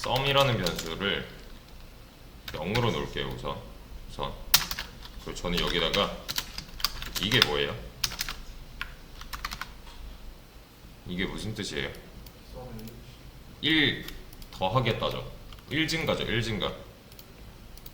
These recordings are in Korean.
썸이라는 변수를 0으로 놓을게요 우선 우선 그리고 저는 여기다가 이게 뭐예요? 이게 무슨 뜻이에요? 1 더하겠다죠 1 증가죠 1 증가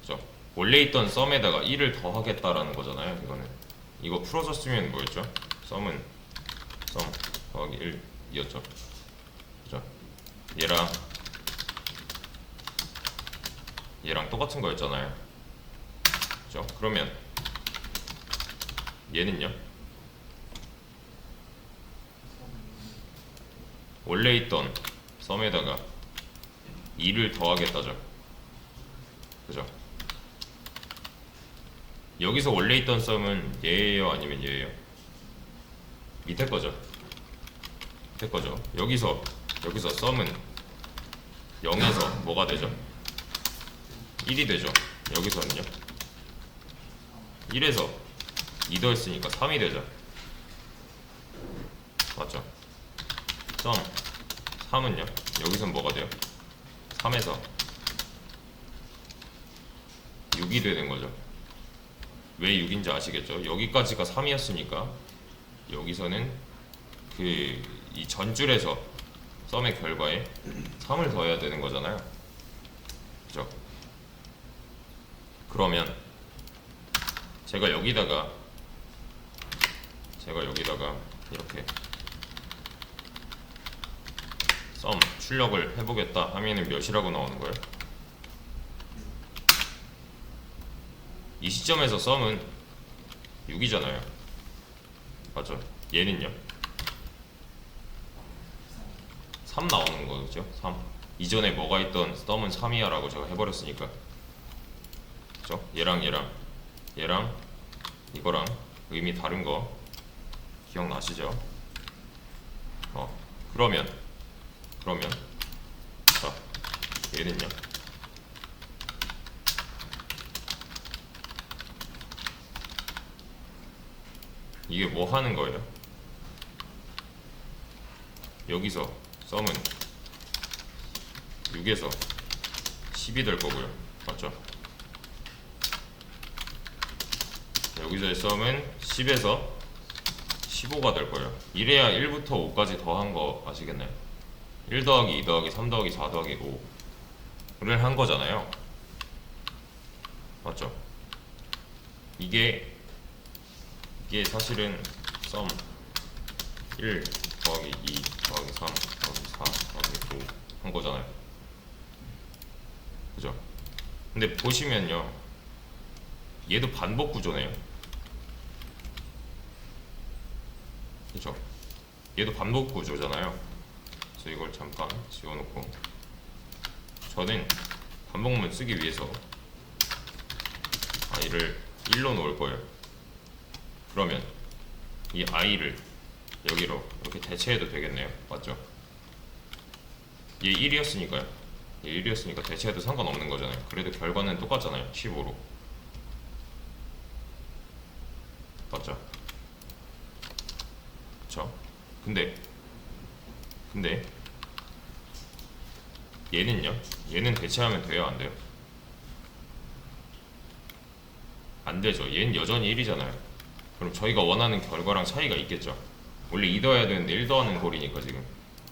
그죠? 원래 있던 썸에다가 1을 더하겠다라는 거잖아요 이거는 이거 풀어줬으면 뭐였죠? 썸은 썸 더하기 1이었죠 그죠? 얘랑 얘랑 똑같은 거였잖아요 그죠? 그러면 얘는요? 원래 있던 썸에다가 2를 더하겠다죠 그죠? 여기서 원래 있던 썸은 얘예요 아니면 얘예요? 밑에 거죠 밑에 거죠 여기서 여기서 썸은 0에서 뭐가 되죠? 1이 되죠 여기서는요 1에서 2 더했으니까 3이 되죠 맞죠? 썸 3은요 여기선 뭐가 돼요? 3에서 6이 되는 거죠 왜 6인지 아시겠죠? 여기까지가 3이었으니까 여기서는 그 이 전줄에서 썸의 결과에 3을 더해야 되는 거잖아요. 그죠? 그러면 제가 여기다가 제가 여기다가 이렇게 썸 출력을 해보겠다 하면은 몇이라고 나오는 거예요? 이 시점에서 썸은 6이잖아요. 맞죠? 얘는요? 3 나오는 거죠? 3. 이전에 뭐가 있던 썸은 3이야 라고 제가 해버렸으니까. 그죠? 얘랑 얘랑 얘랑 이거랑 의미 다른 거 기억나시죠? 어, 그러면 그러면 자, 얘는요? 이게 뭐 하는 거예요? 여기서 썸은 6에서 10이 될 거고요. 맞죠? 여기서의 썸은 10에서 15가 될 거예요. 이래야 1부터 5까지 더한 거 아시겠나요? 1 더하기 2 더하기 3 더하기 4 더하기 5를 한 거잖아요. 맞죠? 이게 이게 사실은 썸 1 더하기 2 더하기 3 더하기 4 더하기 5 한 거잖아요. 그죠? 근데 보시면요. 얘도 반복 구조네요. 그죠? 얘도 반복 구조잖아요. 그래서 이걸 잠깐 지워놓고 저는 반복문 쓰기 위해서 i를 1로 놓을 거예요. 그러면 이 i를 여기로 이렇게 대체해도 되겠네요. 맞죠? 얘 1이었으니까요. 얘 1이었으니까 대체해도 상관없는 거잖아요. 그래도 결과는 똑같잖아요. 15로. 맞죠? 그쵸? 근데 근데 얘는요? 얘는 대체하면 돼요? 안 돼요? 안 되죠. 얘는 여전히 1이잖아요. 그럼 저희가 원하는 결과랑 차이가 있겠죠. 원래 2 더해야 되는데 1 더하는 꼴이니까 지금.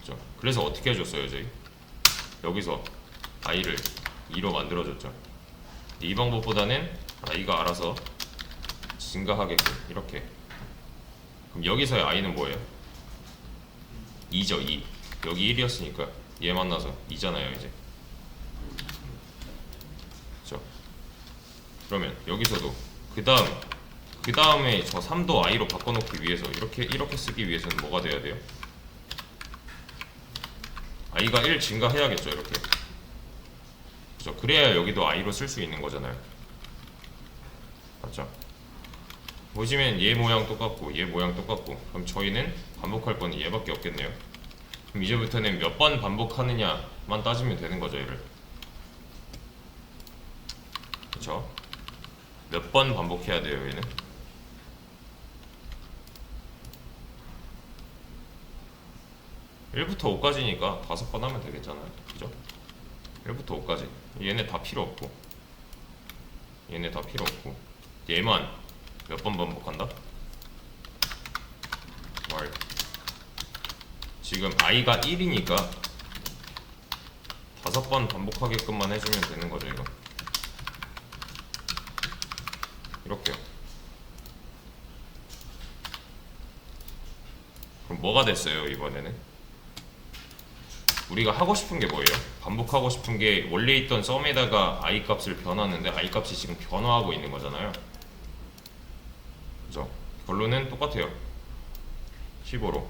그죠? 그래서 어떻게 해줬어요, 저희? 여기서 i를 2로 만들어줬죠. 이 방법보다는 i가 알아서 증가하게끔 이렇게. 그럼 여기서의 i는 뭐예요? 2죠, 2. 여기 1이었으니까 얘 만나서 2잖아요, 이제. 그죠? 그러면 여기서도 그 다음 그 다음에 저 3도 i로 바꿔놓기 위해서 이렇게 이렇게 쓰기 위해서는 뭐가 돼야 돼요? i가 1 증가해야겠죠 이렇게 그죠? 그래야 여기도 i로 쓸 수 있는 거잖아요 맞죠? 보시면 얘 모양 똑같고 얘 모양 똑같고. 그럼 저희는 반복할 거는 얘밖에 없겠네요. 그럼 이제부터는 몇 번 반복하느냐만 따지면 되는 거죠 얘를. 그쵸? 몇 번 반복해야 돼요 얘는? (1부터 5까지니까 다섯 번 하면 되겠잖아요. 그죠? 1부터 5까지. 얘네 다 필요 없고. 얘네 다 필요 없고. 얘만 몇 번 반복한다? 말 지금 i가 1이니까 다섯 번 반복하게끔만 해주면 되는 거죠 이거 이렇게요 그럼 뭐가 됐어요 이번에는 우리가 하고 싶은 게 뭐예요? 반복하고 싶은 게 원래 있던 썸에다가 i 값을 변하는데 i 값이 지금 변화하고 있는 거잖아요. 그죠? 결론은 똑같아요. 15로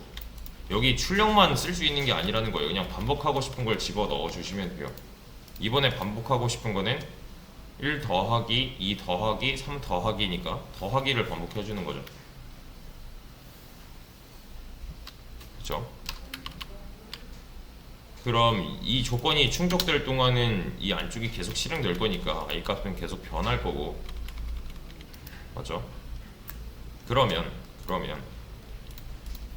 여기 출력만 쓸 수 있는 게 아니라는 거예요. 그냥 반복하고 싶은 걸 집어 넣어 주시면 돼요. 이번에 반복하고 싶은 거는 1 더하기 2 더하기 3 더하기니까 더하기를 반복해 주는 거죠. 그죠? 그럼 이 조건이 충족될 동안은 이 안쪽이 계속 실행될 거니까 i 값은 계속 변할 거고 맞죠? 그러면 그러면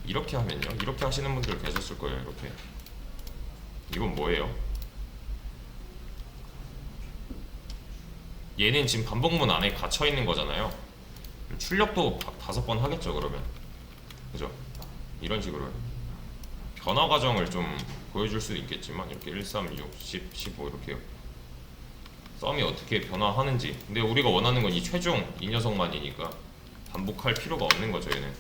이렇게 하면요 이렇게 하시는 분들 계셨을 거예요 이렇게 이건 뭐예요? 얘는 지금 반복문 안에 갇혀 있는 거잖아요 출력도 다- 다섯 번 하겠죠 그러면 그죠? 이런 식으로 변화 과정을 좀 보여줄 수도 있겠지만 이렇게 1, 3, 6, 10, 15 이렇게요. 썸이 어떻게 변화하는지. 근데 우리가 원하는 건 이 최종 이 녀석만이니까 반복할 필요가 없는 거죠 얘는.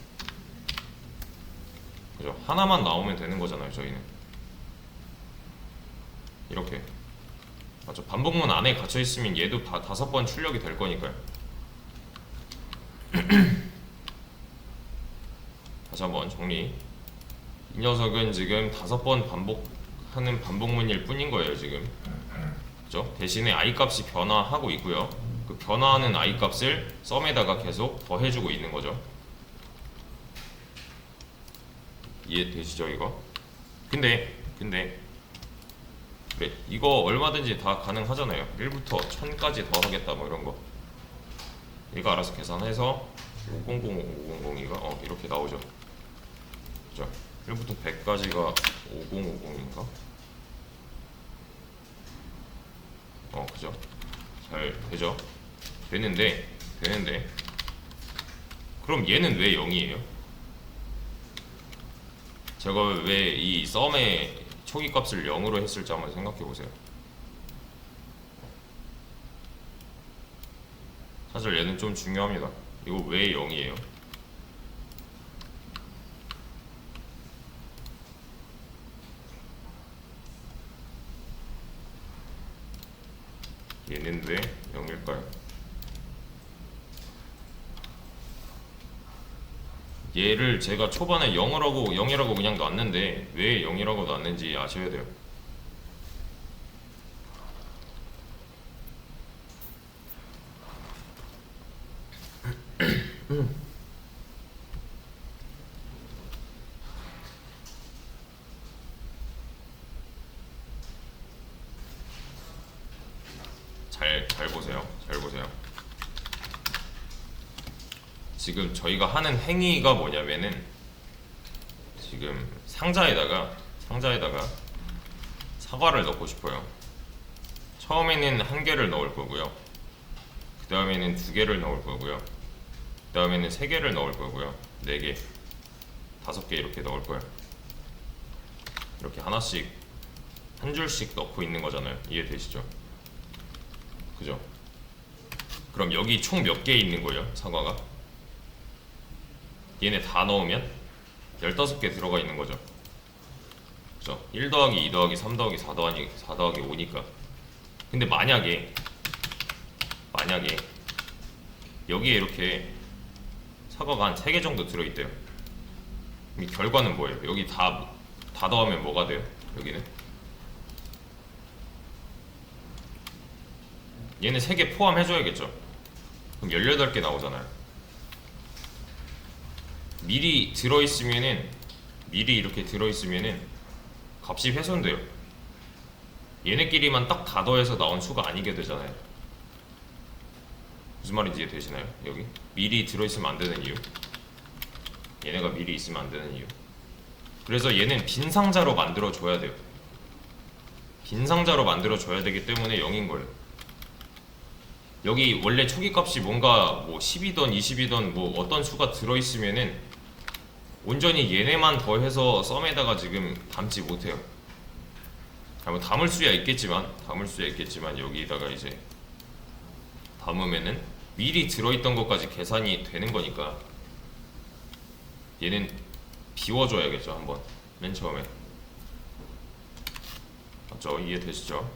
그죠? 하나만 나오면 되는 거잖아요 저희는. 이렇게. 맞죠? 반복문 안에 갇혀 있으면 얘도 다 다섯 번 출력이 될 거니까요. 다시 한번 정리. 이 녀석은 지금 다섯 번 반복하는 반복문일 뿐인 거예요 지금 그죠? 대신에 i 값이 변화하고 있고요 그 변화하는 i 값을 썸에다가 계속 더해주고 있는 거죠 이해되시죠 이거? 근데 근데 그래 이거 얼마든지 다 가능하잖아요 1부터 1000까지 더 하겠다 뭐 이런 거 얘가 알아서 계산해서 500, 500이가 어 이렇게 나오죠 그죠? 1부터 100까지가 5050인가? 어, 그죠? 잘 되죠? 되는데, 되는데. 그럼 얘는 왜 0이에요? 제가 왜 이 썸의 초기 값을 0으로 했을지 한번 생각해 보세요. 사실 얘는 좀 중요합니다. 이거 왜 0이에요? 얘는 왜 0일까요? 얘를 제가 초반에 0이라고 0이라고 그냥 놨는데 왜 0이라고 놨는지 아셔야 돼요. 잘, 잘 보세요. 잘 보세요. 지금 저희가 하는 행위가 뭐냐면은 지금 상자에다가 상자에다가 사과를 넣고 싶어요. 처음에는 한 개를 넣을 거고요. 그 다음에는 두 개를 넣을 거고요. 그 다음에는 세 개를 넣을 거고요. 네 개, 다섯 개 이렇게 넣을 거예요. 이렇게 하나씩 한 줄씩 넣고 있는 거잖아요. 이해되시죠? 그죠? 그럼 여기 총 몇 개 있는 거예요? 사과가? 얘네 다 넣으면 15개 들어가 있는 거죠. 그죠? 1 더하기 2 더하기 3 더하기 4 더하기 4 더하기 5니까. 근데 만약에 만약에 여기에 이렇게 사과가 한 3개 정도 들어 있대요. 이 결과는 뭐예요? 여기 다 다 더하면 뭐가 돼요? 여기는 얘는 3개 포함해줘야겠죠. 그럼 18개 나오잖아요. 미리 들어있으면은, 미리 이렇게 들어있으면은 값이 훼손돼요. 얘네끼리만 딱 다 더해서 나온 수가 아니게 되잖아요. 무슨 말인지 이해되시나요? 여기? 미리 들어있으면 안 되는 이유? 얘네가 미리 있으면 안 되는 이유. 그래서 얘는 빈 상자로 만들어 줘야 돼요. 빈 상자로 만들어 줘야 되기 때문에 0인 거예요. 여기 원래 초기 값이 뭔가 뭐 10이던 20이던 뭐 어떤 수가 들어 있으면은 온전히 얘네만 더해서 썸에다가 지금 담지 못해요. 아, 뭐 담을 수야 있겠지만 담을 수야 있겠지만 여기다가 이제 담으면은 미리 들어있던 것까지 계산이 되는 거니까 얘는 비워줘야겠죠 한번 맨 처음에 맞죠 이해되시죠?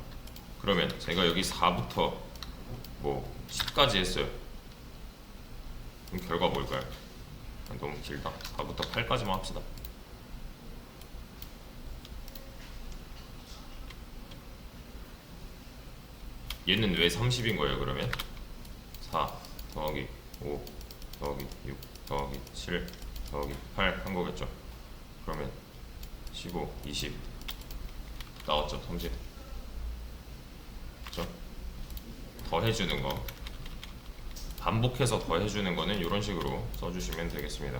그러면 제가 여기 4부터 뭐 10까지 했어요 그럼 결과 뭘까요? 아, 너무 길다 4부터 8까지만 합시다 얘는 왜 30인 거예요 그러면? 4 더하기 5 더하기 6 더하기 7 더하기 8 한 거겠죠 그러면 15, 20 나왔죠 30 그죠? 더 해주는 거 반복해서 더해주는 거는 이런 식으로 써주시면 되겠습니다